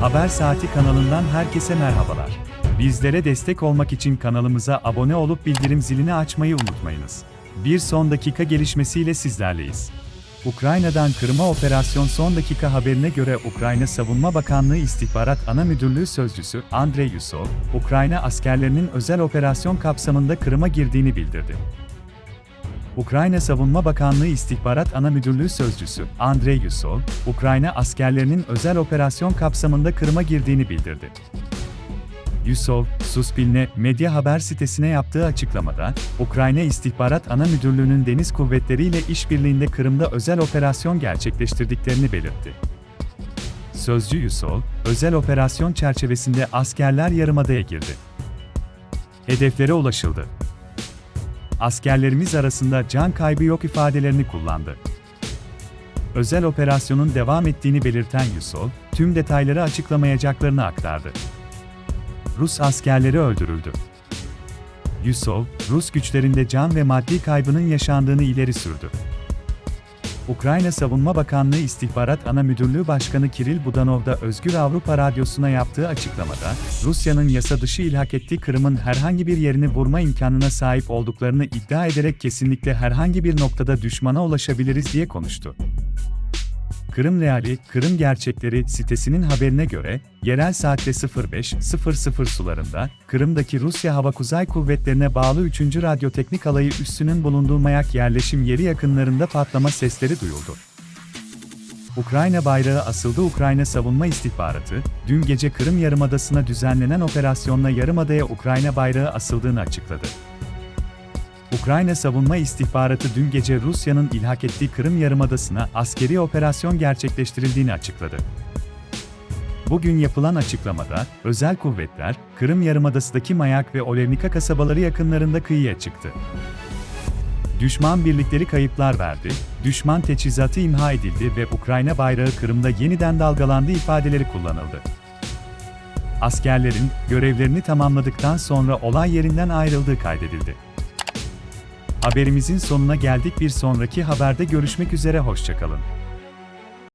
Haber Saati kanalından herkese merhabalar. Bizlere destek olmak için kanalımıza abone olup bildirim zilini açmayı unutmayınız. Bir son dakika gelişmesiyle sizlerleyiz. Ukrayna'dan Kırım'a operasyon son dakika haberine göre Ukrayna Savunma Bakanlığı İstihbarat Ana Müdürlüğü Sözcüsü Andrei Yusov, Ukrayna askerlerinin özel operasyon kapsamında Kırım'a girdiğini bildirdi. Ukrayna Savunma Bakanlığı İstihbarat Ana Müdürlüğü Sözcüsü Andrei Yusov, Ukrayna askerlerinin özel operasyon kapsamında Kırım'a girdiğini bildirdi. Yusov, Suspilne medya haber sitesine yaptığı açıklamada, Ukrayna İstihbarat Ana Müdürlüğü'nün deniz kuvvetleriyle işbirliğinde Kırım'da özel operasyon gerçekleştirdiklerini belirtti. Sözcü Yusov, özel operasyon çerçevesinde askerler yarımadaya girdi. Hedeflere ulaşıldı askerlerimiz arasında can kaybı yok ifadelerini kullandı. Özel operasyonun devam ettiğini belirten Yusov, tüm detayları açıklamayacaklarını aktardı. Rus askerleri öldürüldü. Yusov, Rus güçlerinde can ve maddi kaybının yaşandığını ileri sürdü. Ukrayna Savunma Bakanlığı İstihbarat Ana Müdürlüğü Başkanı Kiril Budanov da Özgür Avrupa Radyosu'na yaptığı açıklamada, Rusya'nın yasa dışı ilhak ettiği Kırım'ın herhangi bir yerini vurma imkanına sahip olduklarını iddia ederek kesinlikle herhangi bir noktada düşmana ulaşabiliriz diye konuştu. Kırım Reali, Kırım Gerçekleri sitesinin haberine göre, yerel saatte 05.00 sularında, Kırım'daki Rusya Hava Kuzey Kuvvetlerine bağlı 3. Radyoteknik Alayı üssünün bulunduğu Mayak yerleşim yeri yakınlarında patlama sesleri duyuldu. Ukrayna bayrağı asıldı Ukrayna Savunma İstihbaratı, dün gece Kırım Yarımadası'na düzenlenen operasyonla Yarımada'ya Ukrayna bayrağı asıldığını açıkladı. Ukrayna Savunma İstihbaratı dün gece Rusya'nın ilhak ettiği Kırım Yarımadası'na askeri operasyon gerçekleştirildiğini açıkladı. Bugün yapılan açıklamada, özel kuvvetler, Kırım Yarımadası'daki Mayak ve Olevnika kasabaları yakınlarında kıyıya çıktı. Düşman birlikleri kayıplar verdi, düşman teçhizatı imha edildi ve Ukrayna bayrağı Kırım'da yeniden dalgalandı ifadeleri kullanıldı. Askerlerin, görevlerini tamamladıktan sonra olay yerinden ayrıldığı kaydedildi. Haberimizin sonuna geldik bir sonraki haberde görüşmek üzere hoşçakalın.